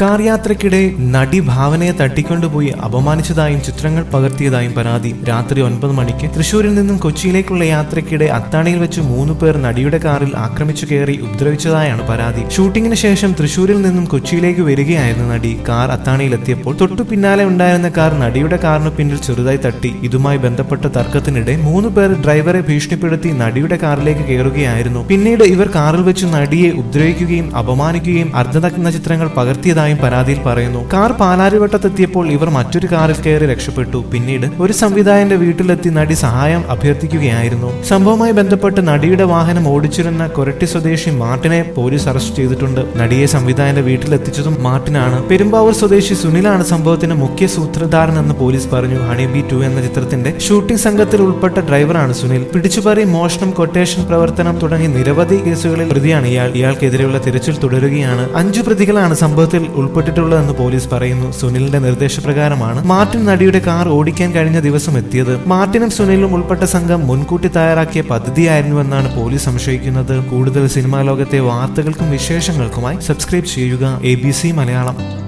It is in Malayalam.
കാർ യാത്രയ്ക്കിടെ നടി ഭാവനയെ തട്ടിക്കൊണ്ടുപോയി അപമാനിച്ചതായും ചിത്രങ്ങൾ പകർത്തിയതായും പരാതി രാത്രി ഒൻപത് മണിക്ക്. തൃശൂരിൽ നിന്നും കൊച്ചിയിലേക്കുള്ള യാത്രയ്ക്കിടെ അത്താണിയിൽ വെച്ച് മൂന്ന് പേർ നടിയുടെ കാറിൽ ആക്രമിച്ചു കയറി ഉപദ്രവിച്ചതായാണ് പരാതി. ഷൂട്ടിങ്ങിന് ശേഷം തൃശൂരിൽ നിന്നും കൊച്ചിയിലേക്ക് വരികയായിരുന്നു നടി. കാർ അത്താണിയിലെത്തിയപ്പോൾ തൊട്ടു പിന്നാലെ ഉണ്ടായിരുന്ന കാർ നടിയുടെ കാറിന് പിന്നിൽ ചെറുതായി തട്ടി. ഇതുമായി ബന്ധപ്പെട്ട തർക്കത്തിനിടെ മൂന്ന് പേർ ഡ്രൈവറെ ഭീഷണിപ്പെടുത്തി നടിയുടെ കാറിലേക്ക് കയറുകയായിരുന്നു. പിന്നീട് ഇവർ കാറിൽ വെച്ച് നടിയെ ഉപദ്രവിക്കുകയും അപമാനിക്കുകയും അർദ്ധനഗ്ന ചിത്രങ്ങൾ പകർത്തിയതായും പരാതിയിൽ പറയുന്നു കാർ പാലാരിവട്ടത്തെത്തിയപ്പോൾ ഇവർ മറ്റൊരു കാറിൽ കയറി രക്ഷപ്പെട്ടു. പിന്നീട് ഒരു സംവിധായകന്റെ വീട്ടിലെത്തി നടി സഹായം അഭ്യർത്ഥിക്കുകയായിരുന്നു. സംഭവവുമായി ബന്ധപ്പെട്ട് നടിയുടെ വാഹനം ഓടിച്ചിരുന്ന കൊരട്ടി സ്വദേശി മാർട്ടിനെ പോലീസ് അറസ്റ്റ് ചെയ്തിട്ടുണ്ട്. നടിയെ സംവിധായകന്റെ വീട്ടിലെത്തിച്ചതും മാർട്ടിനാണ്. പെരുമ്പാവൂർ സ്വദേശി സുനിലാണ് സംഭവത്തിന് മുഖ്യ സൂത്രധാരൻ എന്ന് പോലീസ് പറഞ്ഞു. ഹണി ബി ടു എന്ന ചിത്രത്തിന്റെ ഷൂട്ടിംഗ് സംഘത്തിൽ ഉൾപ്പെട്ട ഡ്രൈവറാണ് സുനിൽ. പിടിച്ചുപറി മോഷണം കൊട്ടേഷൻ പ്രവർത്തനം തുടങ്ങി നിരവധി കേസുകളിൽ പ്രതിയാണ് ഇയാൾ. ഇയാൾക്കെതിരെയുള്ള തിരച്ചിൽ തുടരുകയാണ്. അഞ്ചു പ്രതികളാണ് സംഭവത്തിൽ ഉൾപ്പെട്ടിട്ടുള്ളതെന്ന് പോലീസ് പറയുന്നു. സുനിലിന്റെ നിർദ്ദേശപ്രകാരമാണ് മാർട്ടിൻ നടിയുടെ കാർ ഓടിക്കാൻ കഴിഞ്ഞ ദിവസം എത്തിയത്. മാർട്ടിനും സുനിലും ഉൾപ്പെട്ട സംഘം മുൻകൂട്ടി തയ്യാറാക്കിയ പദ്ധതിയായിരുന്നുവെന്നാണ് പോലീസ് സംശയിക്കുന്നത്. കൂടുതൽ സിനിമാ ലോകത്തെ വാർത്തകൾക്കും വിശേഷങ്ങൾക്കുമായി സബ്സ്ക്രൈബ് ചെയ്യുക. എ മലയാളം.